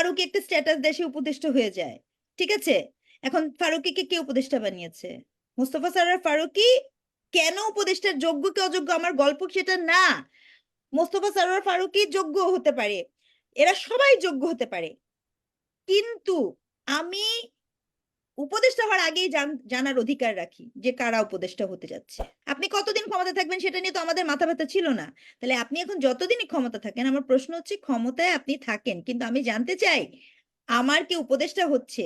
ফারুক একটা স্ট্যাটাস দেশে উপদেষ্টা হয়ে যায়, ঠিক আছে? এখন ফারুকিকে কে উপদেষ্টা বানিয়েছে? মোস্তফা সরোয়ার ফারুকি? কেন উপদেষ্টার যোগ্য কে অযোগ্য? আমার গল্প সেটা? না। মোস্তফা সারোয়ার ফারুকি যোগ্য হতে পারে। এরা সবাই যোগ্য হতে পারে। কিন্তু আমি উপদেষ্টা হওয়ার আগেই জানার অধিকার রাখি যে কারা উপদেষ্টা হতে যাচ্ছে। আপনি কতদিন ক্ষমতা থাকবেন সেটা নিয়ে তো আমাদের মাথা ব্যথা ছিল না। তাহলে আপনি এখন যতদিনই ক্ষমতা থাকেন, আমার প্রশ্ন হচ্ছে ক্ষমতায় আপনি থাকেন। কিন্তু আমি জানতে চাই, আমার কি উপদেষ্টা হচ্ছে?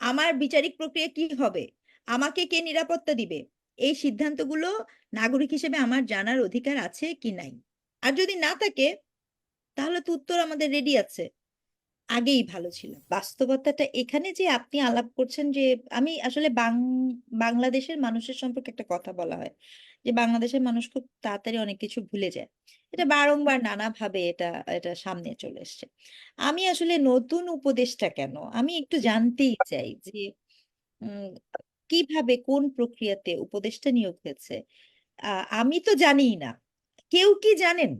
আমার বিচারিক প্রক্রিয়া কি হবে? আমাকে কে নিরাপত্তা দিবে? এই সিদ্ধান্তগুলো নাগরিক হিসেবে আমার জানার অধিকার আছে কি নাই? আর যদি না থাকে, তাহলে তো উত্তর আমাদের রেডি আছে। আগেই ভালো ছিল। বাস্তবতাটা এখানে যে আপনি আলাপ করছেন যে আমি আসলে বাং বাংলাদেশের মানুষের সম্পর্কে একটা কথা বলা হয় যে বাংলাদেশের মানুষ খুব তাড়াতাড়ি অনেক কিছু ভুলে যায়। এটা বারংবার নানাভাবে এটা এটা সামনে চলে এসছে। আমি আসলে নতুন উপদেশটা কেন? আমি একটু জানতেই চাই যে উম, কীভাবে কোন প্রক্রিয়াতে উপদেশটা নিয়োগ হয়েছে? আহ, আমি তো জানিই না। কেউ কি জানেন?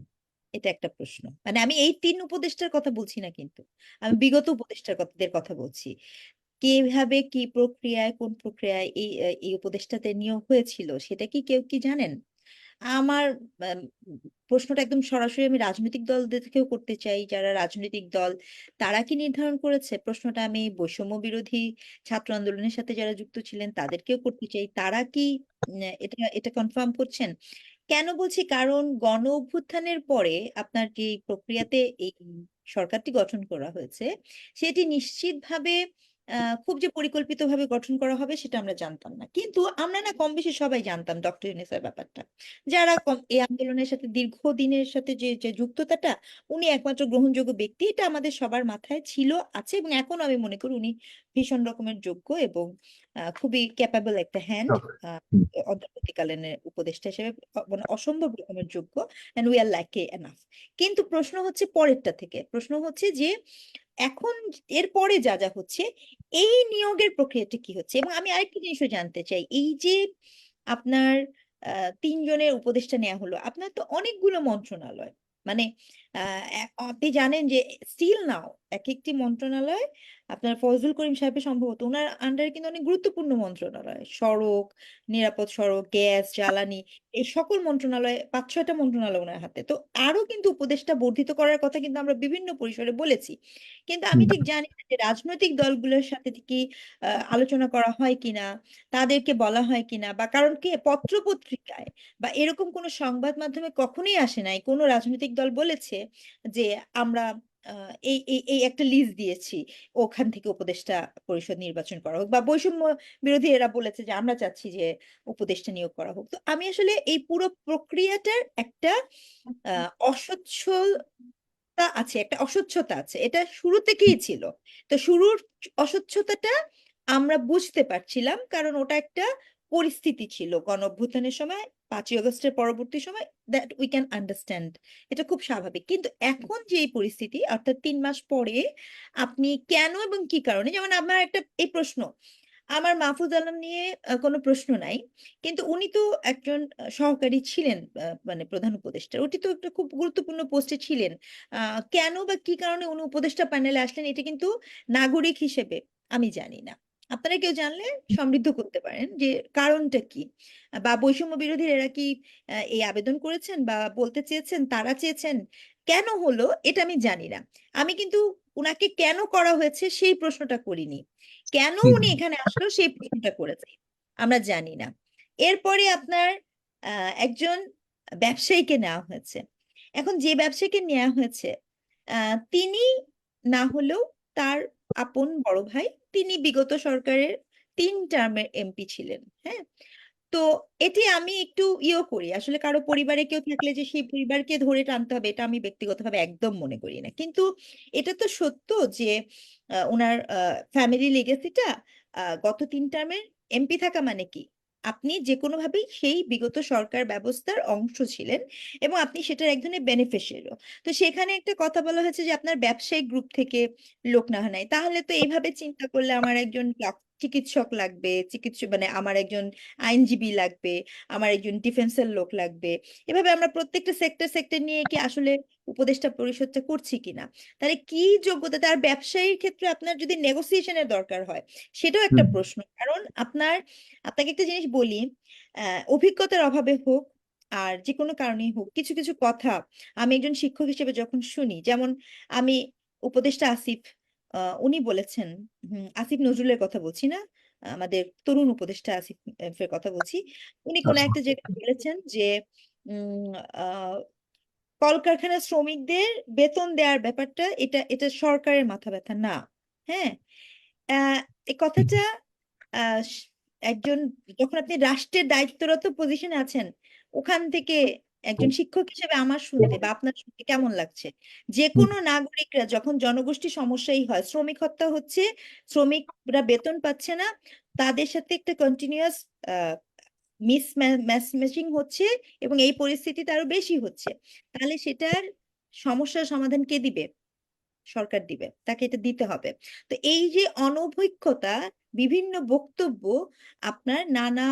এটা একটা প্রশ্ন। মানে আমি এই তিন উপদেষ্টার কথা বলছি না কিন্তু। আমি বিগত উপদেষ্টার কথাদের কথা বলছি। কীভাবে কি প্রক্রিয়ায় কোন প্রক্রিয়ায় এই এই উপদেষ্টাতে নিয়োগ হয়েছিল সেটা কি কেউ কি জানেন? আমার প্রশ্নটা একদম সরাসরি আমি রাজনৈতিক দল দলদেরকেও করতে চাই। যারা রাজনৈতিক দল তারা কি নির্ধারণ করেছে? প্রশ্নটা আমি বৈষম্য বিরোধী ছাত্র আন্দোলনের সাথে যারা যুক্ত ছিলেন তাদেরকেও করতে চাই। তারা কি এটা এটা কনফার্ম করছেন? কেন বলছি? কারণ গণ অভ্যুত্থানের পরে আপনার যে প্রক্রিয়াতে এই সরকারটি গঠন করা হয়েছে, সেটি নিশ্চিতভাবে খুব যে পরিকল্পিতভাবে গঠন করা হবে সেটা আমরা জানতাম না। কিন্তু আমরা না কম বেশি সবাই জানতাম ডক্টর ইউনূসের ব্যাপারটা। যারা এই আন্দোলনের সাথে দীর্ঘদিনের সাথে যে যে যুক্ততাটা, উনি একমাত্র গ্রহণযোগ্য ব্যক্তি, এটা আমাদের সবার মাথায় ছিল, আছে এবং এখন আমি মনে করি উনি ভীষণ রকমের যোগ্য এবং খুবই ক্যাপাবল একটা হ্যান্ড হুম। অন্তর্বর্তীকালীন উপদেষ্টা হিসেবে মানে অসম্ভব রকমের যোগ্য and we are lucky enough কিন্তু প্রশ্ন হচ্ছে পরেরটা থেকে। প্রশ্ন হচ্ছে যে এখন এরপরে যা যা হচ্ছে এই নিয়োগের প্রক্রিয়াটা কি হচ্ছে? এবং আমি আরেকটা জিনিসও জানতে চাই। এই যে আপনার আহ তিনজনের উপদেষ্টা নেওয়া হলো আপনার তো অনেকগুলো মন্ত্রণালয়। মানে আপনি জানেন যে স্টিল নাও এক একটি মন্ত্রণালয় আপনার ফজল করিম সাহেবের সম্ভবত ওনার আন্ডারে কিন্তু অনেক গুরুত্বপূর্ণ মন্ত্রণালয়। সড়ক, নিরাপদ সড়ক, গ্যাস, জ্বালানি এই সকল মন্ত্রণালয়, পাঁচ ছয়টা মন্ত্রণালয় ওনার হাতে। তো আরও কিন্তু উপদেষ্টা বর্ধিত করার কথা কিন্তু আমরা বিভিন্ন পরিসরে বলেছি। কিন্তু আমি ঠিক জানি যে রাজনৈতিক দলগুলোর সাথে কি আলোচনা করা হয় কিনা, তাদেরকে বলা হয় কিনা, বা কারণ কি পত্র পত্রিকায় বা এরকম কোনো সংবাদ মাধ্যমে কখনোই আসে নাই। কোনো রাজনৈতিক দল বলেছে যে আমরা এই এই একটা লিস্ট দিয়েছি ওখান থেকে উপদেষ্টা পরিষদ নির্বাচন করা হোক বা বৈষম্য বিরোধী এরা বলেছে যে আমরা চাচ্ছি যে উপদেষ্টা নিয়োগ করা হোক। তো আমি আসলে এই পুরো প্রক্রিয়াটার একটা আহ আছে একটা অস্বচ্ছতা আছে। এটা শুরু থেকেই ছিল। তো শুরুর অস্বচ্ছতাটা আমরা বুঝতে পারছিলাম কারণ ওটা একটা পরিস্থিতি ছিল গণ অভ্যুত্থানের সময় পাঁচই আগস্টের পরবর্তী সময় দ্যাট উই ক্যান আন্ডারস্ট্যান্ড এটা খুব স্বাভাবিক। কিন্তু এখন যে পরিস্থিতি, অর্থাৎ তিন মাস পরে আপনি কেন এবং কি কারণে, যেমন আমার একটা, এই প্রশ্ন, আমার মাহফুজ আলম নিয়ে কোনো প্রশ্ন নাই, কিন্তু উনি তো একজন সহকারী ছিলেন মানে প্রধান উপদেষ্টা। উনি তো একটা খুব গুরুত্বপূর্ণ পোস্টে ছিলেন। কেন বা কি কারণে উনি উপদেষ্টা প্যানেলে আসলেন, এটা কিন্তু নাগরিক হিসেবে আমি জানি না। আপনারা কেউ জানলে সমৃদ্ধ করতে পারেন যে কারণটা কি? বা বৈষম্য বিরোধীরা এরা কি এই আবেদন করেছেন বা বলতে চেয়েছেন তারা চেয়েছেন? কেন হলো এটা আমি জানি না। আমি কিন্তু উনাকে কেন করা হয়েছে সেই প্রশ্নটা করিনি। কেন উনি এখানে আসলো সেই প্রশ্নটা করেছে আমরা জানি না। এরপরে আপনার আহ, একজন ব্যবসায়ীকে নেওয়া হয়েছে। এখন যে ব্যবসায়ীকে নেওয়া হয়েছে আহ, তিনি না হলেও তার আপন বড় ভাই তিনি বিগত সরকারের তিন টার্মের এমপি ছিলেন হ্যাঁ? তো এটি আমি একটু ইয়ে করি, আসলে কারও পরিবারে কেউ থাকলে যে সেই পরিবারকে ধরে টানতে হবে, এটা আমি ব্যক্তিগতভাবে একদম মনে করি না। কিন্তু এটা তো সত্য যে ওনার ফ্যামিলি লেগেসিটা গত তিন টার্মের এমপি থাকা মানে কি? আপনি যে কোনোভাবেই সেই বিগত সরকার ব্যবস্থার অংশ ছিলেন এবং আপনি সেটার এক ধরনের বেনিফিশিয়ারিও তো সেখানে একটা কথা বলা হয়েছে যে, আপনার ব্যবসায়িক গ্রুপ থেকে লোক না নাই তাহলে তো এইভাবে চিন্তা করলে আমার একজন চিকিৎসক লাগবে চিকিৎসক মানে আমার একজন আইনজীবী লাগবে আমার একজন ডিফেন্সের লোক লাগবে। এভাবে আমরা প্রত্যেকটা সেক্টর সেক্টর নিয়ে কি আসলে উপদেষ্টা পরিষদটা করছি কিনা? তাহলে কি যোগ্যতা? তার ব্যবসায়ীর ক্ষেত্রে আপনার যদি নেগোসিয়েশনের দরকার হয় সেটাও একটা প্রশ্ন। কারণ আপনার আপনাকে একটা জিনিস বলি আহ অভিজ্ঞতার অভাবে হোক আর যে কোনো কারণেই হোক কিছু কিছু কথা আমি একজন শিক্ষক হিসেবে যখন শুনি যেমন আমি উপদেষ্টা আসিফ উনি বলেছেন আসিফ নজরুলের কথা বলছি না আমাদের তরুণ উপদেষ্টা আসিফের কথা বলছি। উনি কোনো আচ্ছা। একটা জায়গায় বলেছেন যে কলকারখানার শ্রমিকদের বেতন দেওয়ার ব্যাপারটা এটা এটা সরকারের মাথা ব্যথা না হ্যাঁ? আহ এই কথাটা আহ একজন যখন আপনি রাষ্ট্রের দায়িত্বরত পজিশনে আছেন ওখান থেকে একজন শিক্ষক হিসেবে আমার শুনতে বা আপনার শুনতে কেমন লাগছে? যে কোনো নাগরিকরা যখন জনগোষ্ঠী সমস্যাই হয় শ্রমিক হত্যা হচ্ছে শ্রমিকরা বেতন পাচ্ছে না তাদের সাথে একটা কন্টিনিউয়াস মিস ম্যাচিং হচ্ছে এবং এই পরিস্থিতিতে আরও বেশি হচ্ছে। তাহলে সেটার সমস্যার সমাধান কে দিবে? সরকার দিবে। তাকে এটা দিতে হবে। তো এই যে অনভিজ্ঞতা বিভিন্ন বক্তব্য আপনার নানা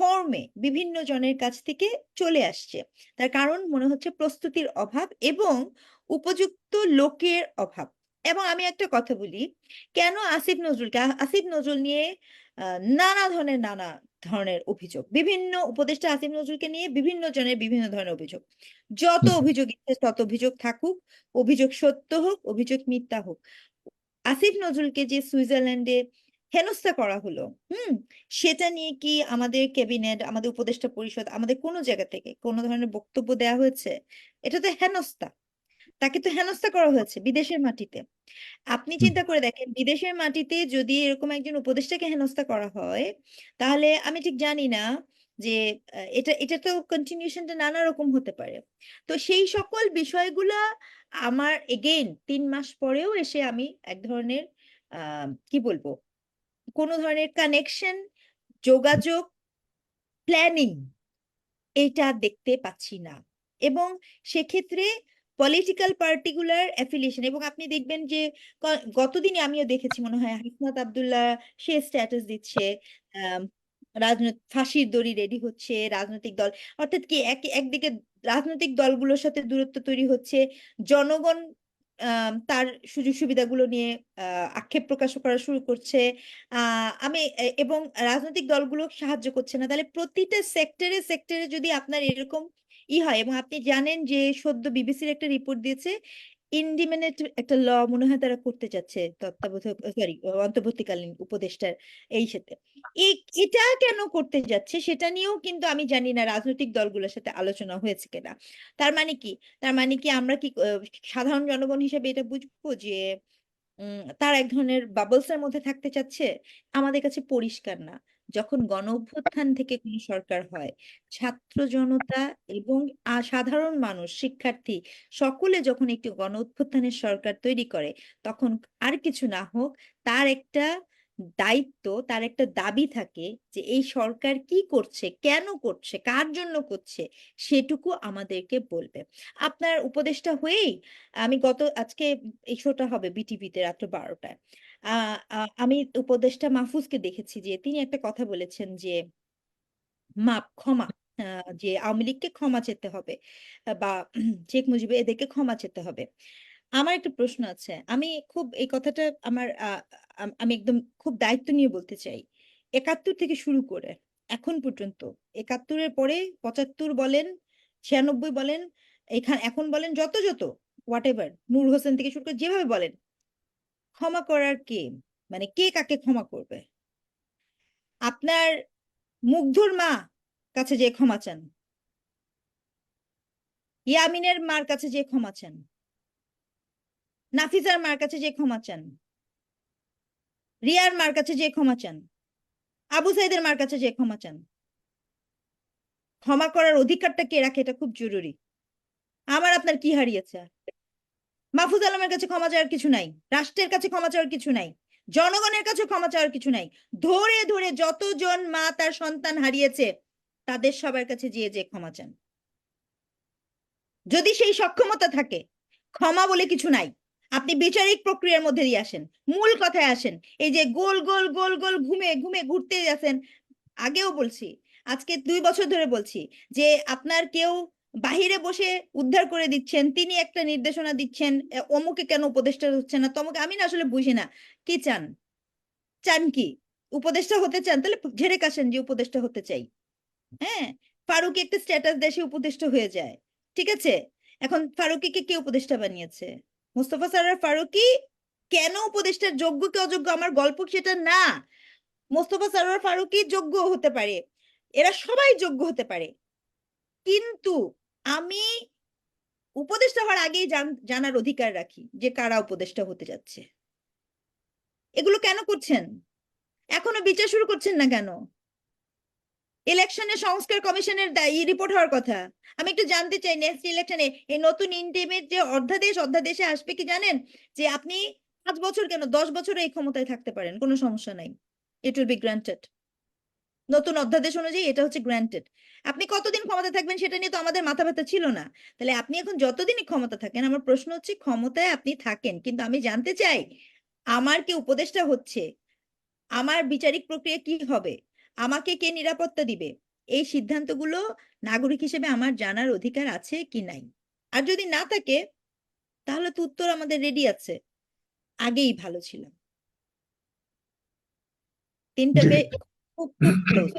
ফর্মে বিভিন্ন জনের কাছ থেকে চলে আসছে। তার কারণ মনে হচ্ছে প্রস্তুতির অভাব এবং উপযুক্ত লোকের অভাব। এবং আমি একটা কথা বলি কেন আসিফ নজরুলকে আসিফ নজরুল নিয়ে নানা ধরনের নানা ধরনের অভিযোগ। বিভিন্ন উপদেষ্টা আসিফ নজরুলকে নিয়ে বিভিন্ন জনের বিভিন্ন ধরনের অভিযোগ। যত অভিযোগ ইচ্ছে তত অভিযোগ থাকুক অভিযোগ সত্য হোক অভিযোগ মিথ্যা হোক। আসিফ নজরুলকে যে সুইজারল্যান্ডে হেনস্থা করা হলো। হুম? সেটা নিয়ে কি আমাদের ক্যাবিনেট আমাদের উপদেষ্টা পরিষদ আমাদের কোনো জায়গা থেকে কোনো ধরনের বক্তব্য দেওয়া হয়েছে? এটা তো হেনস্থা। তাকে তো হেনস্থা করা হয়েছে বিদেশের মাটিতে। আপনি চিন্তা করে দেখেন বিদেশের মাটিতে যদি এরকম একজন উপদেষ্টাকে হেনস্থা করা হয় তাহলে আমি ঠিক জানি না যে এটা এটা তো কন্টিনিউশনটা নানা রকম হতে পারে। তো সেই সকল বিষয়গুলা আমার এগেইন তিন মাস পরেও এসে আমি এক ধরনের আহ কি বলব? কোনো ধরনের কানেকশন যোগাযোগ প্ল্যানিং এটা দেখতে পাচ্ছি না। এবং সেক্ষেত্রে পলিটিক্যাল পার্টিকুলার অ্যাফিলিয়েশন এবং আপনি দেখবেন যে গতদিনে আমিও দেখেছি মনে হয় হাসনাত আবদুল্লাহ, সে স্ট্যাটাস দিচ্ছে রাজনৈতিক ফাঁসির দড়ি রেডি হচ্ছে, রাজনৈতিক দল, অর্থাৎ কি এক, একদিকে রাজনৈতিক দলগুলোর সাথে দূরত্ব তৈরি হচ্ছে, জনগণ তার সুযোগ সুবিধাগুলো নিয়ে আক্ষেপ প্রকাশ করা শুরু করছে। আমি এবং রাজনৈতিক দলগুলো সাহায্য করছে না। তাহলে প্রতিটা সেক্টরে সেক্টরে যদি আপনার এরকম ই হয় এবং আপনি জানেন যে সদ্য বিবিসির একটা রিপোর্ট দিয়েছে ইন্ডিপেন্ডেন্ট একটা ল মনে হয় তারা করতে যাচ্ছে তত্ত্বাবধায়ক সরি অন্তর্বর্তীকালীন উপদেষ্টার এই সাথে এটা কেন করতে যাচ্ছে সেটা নিয়েও কিন্তু আমি জানি না রাজনৈতিক দলগুলোর সাথে আলোচনা হয়েছে কিনা। তার মানে কি? তার মানে কি আমরা কি সাধারণ জনগণ হিসেবে এটা বুঝব যে তার এক ধরনের বাবলসের মধ্যে থাকতে চাচ্ছে? আমাদের কাছে পরিষ্কার না। যখন গণ অভ্যুত্থান থেকে কোনো সরকার হয়, ছাত্র জনতা এবং সাধারণ মানুষ, শিক্ষার্থী সকলে যখন একটি গণ অভ্যুত্থানের সরকার তৈরি করে, তখন আর কিছু না হোক, তার একটা দায়িত্ব, তার একটা দাবি থাকে যে এই সরকার কি করছে, কেন করছে, কার জন্য করছে, সেটুকু আমাদেরকে বলবে। আপনার উপদেষ্টা হয়েই, আমি গত, আজকে এই শোটা হবে বিটিভিতে রাত্র বারোটায়। আহ, আমি উপদেষ্টা মাহফুজকে দেখেছি যে তিনি একটা কথা বলেছেন যে মাপ ক্ষমা যে আওয়ামী লীগকে ক্ষমা চেতে হবে বা শেখ মুজিব এদেরকে ক্ষমা চেতে হবে। আমার একটা প্রশ্ন আছে। আমি খুব এই কথাটা আমার আম- আমি একদম খুব দায়িত্ব নিয়ে বলতে চাই। একাত্তর থেকে শুরু করে এখন পর্যন্ত একাত্তরের পরে পঁচাত্তর বলেন ছিয়ানব্বই বলেন এখান এখন বলেন যত যত হোয়াট এভার নূর হোসেন থেকে শুরু করে যেভাবে বলেন ক্ষমা করার কে? মানে কে কাকে ক্ষমা করবে? আপনার মুগ্ধর মা কাছে যে ক্ষমা চান। ইয়ামিনের মার কাছে যে ক্ষমা চান। নাফিজার মার কাছে যে ক্ষমা চান। রিয়ার মার কাছে যে ক্ষমা চান। আবু সাইদের মার কাছে যে ক্ষমা চান। ক্ষমা করার অধিকারটা কে রাখে এটা খুব জরুরি। আমার আপনার কি হারিয়েছে? মাহফুজ আলমের কাছে ক্ষমা চাওয়ার কিছু নাই, রাষ্ট্রের কাছে ক্ষমা চাওয়ার কিছু নাই, জনগণের কাছে ক্ষমা চাওয়ার কিছু নাই। ধরে ধরে যতজন মা তার সন্তান হারিয়েছে, তাদের সবার কাছে যেয়ে যে ক্ষমা চান। যদি সেই সক্ষমতা থাকে, ক্ষমা বলে কিছু নাই। আপনি বিচারিক প্রক্রিয়ার মধ্যে দিয়ে আসেন, মূল কথায় আসেন, এই যে গোল গোল গোল গোল ঘুমে ঘুমে ঘুরতে যাচ্ছেন, আগেও বলছি, আজকে দুই বছর ধরে বলছি যে আপনার কেউ বাহিরে বসে উদ্ধার করে দিচ্ছেন, তিনি একটা নির্দেশনা দিচ্ছেন অমুকে কেন উপদেষ্টা হচ্ছে না? তমুকে, আমি না আসলে বুঝি না। কি চান? চান কি? উপদেষ্টা হতে চান? তাহলে ঝেড়ে কাশেন যে উপদেষ্টা হতে চাই। হ্যাঁ? ফারুকি একটা স্ট্যাটাস দেশে উপদেষ্টা হয়ে যায়। ঠিক আছে? এখন ফারুকিকে কে উপদেষ্টা বানিয়েছে? মোস্তফা সরোয়ার ফারুকি? কেন উপদেষ্টার যোগ্য কি অযোগ্য? আমার গল্প সেটা না। মোস্তফা সরোয়ার ফারুকি যোগ্য হতে পারে। এরা সবাই যোগ্য হতে পারে। কিন্তু আমি উপদেষ্টা হওয়ার আগেই জানার অধিকার রাখি যে কারা উপদেষ্টা হতে যাচ্ছে। এগুলো কেন করছেন? এখনও বিচার শুরু করছেন না কেন? ইলেকশনে সংস্কার কমিশনের রিপোর্ট হওয়ার কথা। আমি একটু জানতে চাই নেক্সট ইলেকশনে এই নতুন ইন্টিমেট যে অধ্যাদেশ, অধ্যাদেশে আসবে কি জানেন? যে আপনি পাঁচ বছর কেন, দশ বছর এই ক্ষমতায় থাকতে পারেন, কোনো সমস্যা নাই। ইট উইল বি গ্রান্টেড নতুন অধ্যাদেশ অনুযায়ী এটা হচ্ছে গ্রান্টেড আপনি কতদিন ক্ষমতা থাকবেন সেটা নিয়ে তো আমাদের মাথা ব্যথা ছিল না। তাহলে আপনি এখন যতদিনই ক্ষমতা থাকেন আমার প্রশ্ন হচ্ছে ক্ষমতায় আপনি থাকেন কিন্তু আমি জানতে চাই আমার কি উপদেষ্টা হচ্ছে? আমার বিচারিক প্রক্রিয়া কি হবে? আমাকে কে নিরাপত্তা দিবে? এই সিদ্ধান্তগুলো নাগরিক হিসেবে আমার জানার অধিকার আছে কি নাই? আর যদি না থাকে তাহলে তো উত্তর আমাদের রেডি আছে। আগেই ভালো ছিলাম। তিনটা খুব খুব ক্লোজ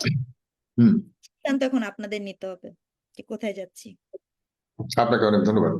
সিদ্ধান্ত এখন আপনাদের নিতে হবে যে কোথায় যাচ্ছি। আপনাকে অনেক ধন্যবাদ।